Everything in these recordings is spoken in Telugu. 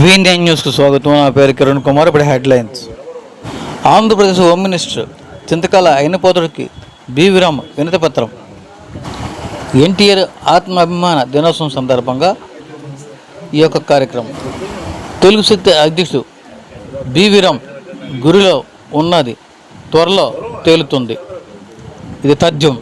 వీఎన్ఐ న్యూస్కు స్వాగతం. నా పేరు కిరణ్ కుమార్ ఇప్పుడు హెడ్లైన్స్. ఆంధ్రప్రదేశ్ హోమ్ మినిస్టర్ చింతకాల అయినపోతుడికి బి. విరామ్ వినతి పత్రం ఎన్టీఆర్ ఆత్మాభిమాన దినోత్సవం సందర్భంగా ఈ యొక్క కార్యక్రమం. తెలుగు శక్తి అధ్యక్షుడు బీవీరం గురిలో ఉన్నది. త్వరలో తేలుతుంది. ఇది తథ్యం.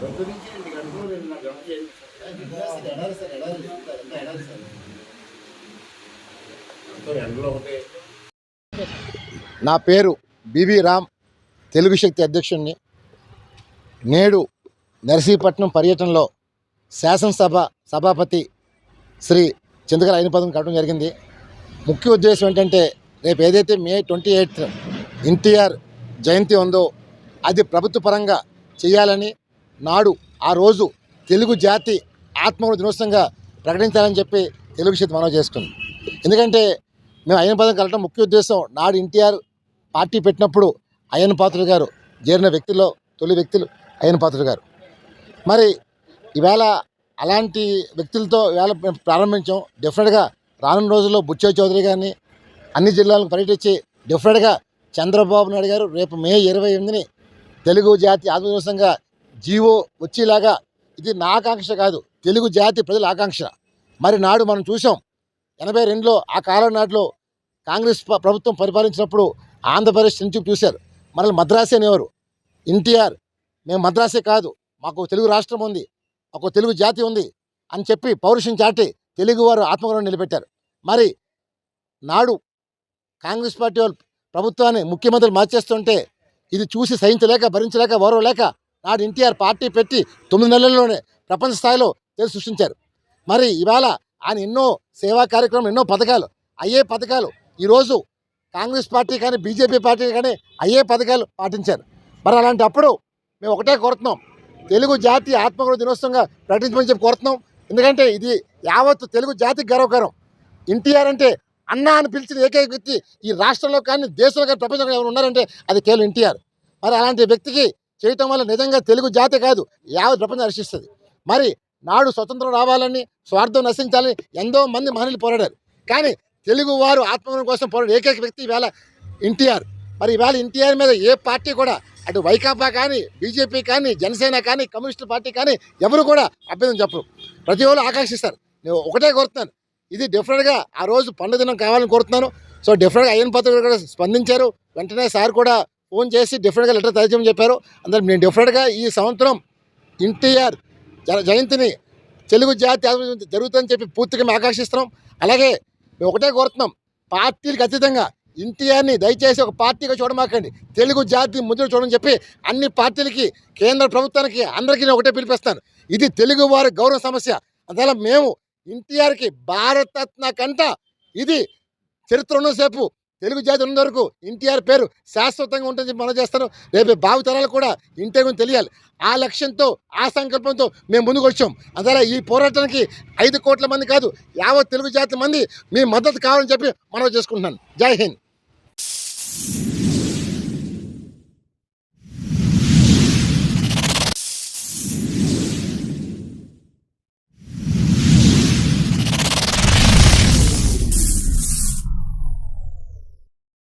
నా పేరు బివి రామ్ తెలుగు శక్తి అధ్యక్షుడిని. నేడు నర్సీపట్నం పర్యటనలో శాసనసభ సభాపతి శ్రీ చింతకల అయినపదం కావడం జరిగింది. ముఖ్య ఉద్దేశం ఏంటంటే రేపు ఏదైతే మే ట్వంటీ ఎయిత్ ఎన్టీఆర్ జయంతి ఉందో అది ప్రభుత్వ పరంగా చేయాలని నాడు ఆ రోజు తెలుగు జాతి ఆత్మగౌరవ దినోత్సవంగా ప్రకటించాలని చెప్పి తెలుగు శక్తి మనవి చేసుకుంది. ఎందుకంటే మేము అయ్యన పదం కలగడం ముఖ్య ఉద్దేశం నాడు ఎన్టీఆర్ పార్టీ పెట్టినప్పుడు అయ్యన పాత్రుడు గారు చేరిన వ్యక్తిలో తొలి వ్యక్తులు అయ్యన పాత్రుడు గారు. మరి ఈవేళ అలాంటి వ్యక్తులతో ఈవేళ మేము ప్రారంభించాం. డెఫినెట్గా రానున్న రోజుల్లో బుచ్చయ్య చౌదరి గారిని అన్ని జిల్లాలకు పర్యటించి డెఫినెట్గా చంద్రబాబు నాయుడు గారు రేపు మే ఇరవై ఎనిమిదిని తెలుగు జాతి ఆత్మదివసంగా జీవో వచ్చేలాగా ఇది నా ఆకాంక్ష కాదు. తెలుగు జాతి ప్రజల ఆకాంక్ష. మరి నాడు మనం చూసాం ఎనభై రెండులో ఆ కాలం నాటిలో కాంగ్రెస్ ప్రభుత్వం పరిపాలించినప్పుడు ఆంధ్రప్రదేశ్ నుంచి చూశారు. మనల్ని మద్రాసే అనేవారు. ఎన్టీఆర్ మేము మద్రాసే కాదు మాకు తెలుగు రాష్ట్రం ఉంది ఒక తెలుగు జాతి ఉంది అని చెప్పి పౌరుషం చాటి తెలుగువారు ఆత్మగౌరవం నిలబెట్టారు. మరి నాడు కాంగ్రెస్ పార్టీ వాళ్ళు ప్రభుత్వాన్ని ముఖ్యమంత్రులు మార్చేస్తుంటే ఇది చూసి సహించలేక భరించలేక ఓరవలేక నాడు ఎన్టీఆర్ పార్టీ పెట్టి తొమ్మిది నెలల్లోనే ప్రపంచ స్థాయిలో పేరు సృష్టించారు. మరి ఇవాళ ఆయన ఎన్నో సేవా కార్యక్రమం ఎన్నో పథకాలు అయ్యే పథకాలు ఈరోజు కాంగ్రెస్ పార్టీ కానీ బీజేపీ పార్టీ కానీ అయ్యే పథకాలు పాటించారు. మరి అలాంటప్పుడు మేము ఒకటే కోరుతున్నాం. తెలుగు జాతి ఆత్మగౌరవ దినోత్సవంగా ప్రకటించమని చెప్పి కోరుతున్నాం. ఎందుకంటే ఇది యావత్తు తెలుగు జాతికి గర్వకారం ఎన్టీఆర్ అంటే అన్న అని పిలిచిన ఏకైక వ్యక్తి ఈ రాష్ట్రంలో కానీ దేశంలో కానీ ప్రపంచంలో ఎవరు ఉన్నారంటే అది కేవలం ఎన్టీఆర్. మరి అలాంటి వ్యక్తికి చేయటం వల్ల నిజంగా తెలుగు జాతి కాదు యావత్ ప్రపంచం హర్షిస్తుంది మరి నాడు స్వతంత్రం రావాలని స్వార్థం నశించాలని ఎంతో మంది మహనీయులు పోరాడారు. కానీ తెలుగు వారు ఆత్మగౌరవం కోసం పోరాడే ఏకైక వ్యక్తి ఈవేళ ఎన్టీఆర్. మరి ఈవేళ ఎన్టీఆర్ మీద ఏ పార్టీ కూడా అటు వైకాపా కానీ బీజేపీ కానీ జనసేన కానీ కమ్యూనిస్టు పార్టీ కానీ ఎవరు కూడా అభ్యర్థం చెప్పరు. ప్రతి ఒక్కరు ఆకాంక్షిస్తారు. నేను ఒకటే కోరుతున్నాను. ఇది డెఫినెట్గా ఆ రోజు పండుగ దినం కావాలని కోరుతున్నాను. సో డెఫినెట్గా అయ్యన్ పాత్ర కూడా స్పందించారు. వెంటనే సార్ కూడా ఫోన్ చేసి డెఫినెట్గా లెటర్ తయారు చెప్పారు. అందులో నేను డెఫినెట్గా ఈ సంవత్సరం ఎన్టీఆర్ జ- జయంతిని తెలుగు జాతి జరుగుతుందని చెప్పి పూర్తిగా మేము ఆకాంక్షిస్తున్నాం. అలాగే మేము ఒకటే కోరుతున్నాం. పార్టీలకు అతీతంగా ఎన్టీఆర్ని దయచేసి ఒక పార్టీగా చూడమాకండి. తెలుగు జాతి ముద్ర చూడని చెప్పి అన్ని పార్టీలకి కేంద్ర ప్రభుత్వానికి అందరికీ నేను ఒకటే పిలిపిస్తాను. ఇది తెలుగు వారి గౌరవ సమస్య. అందువల్ల మేము ఎన్టీఆర్కి భారతరత్న కంట ఇది చరిత్ర ఉన్నసేపు తెలుగు జాతి ఉన్న వరకు ఎన్టీఆర్ పేరు శాశ్వతంగా ఉంటుంది మనం చేస్తాను. రేపు భావితరాలు కూడా ఎన్టీఆర్ గురించి తెలియాలి. ఆ లక్ష్యంతో ఆ సంకల్పంతో మేము ముందుకు వచ్చాం. అందువల్ల ఈ పోరాటానికి ఐదు కోట్ల మంది కాదు యావత్ తెలుగు జాతి మంది మీ మద్దతు కావాలని చెప్పి మనం చేసుకుంటున్నాను. జై హింద్.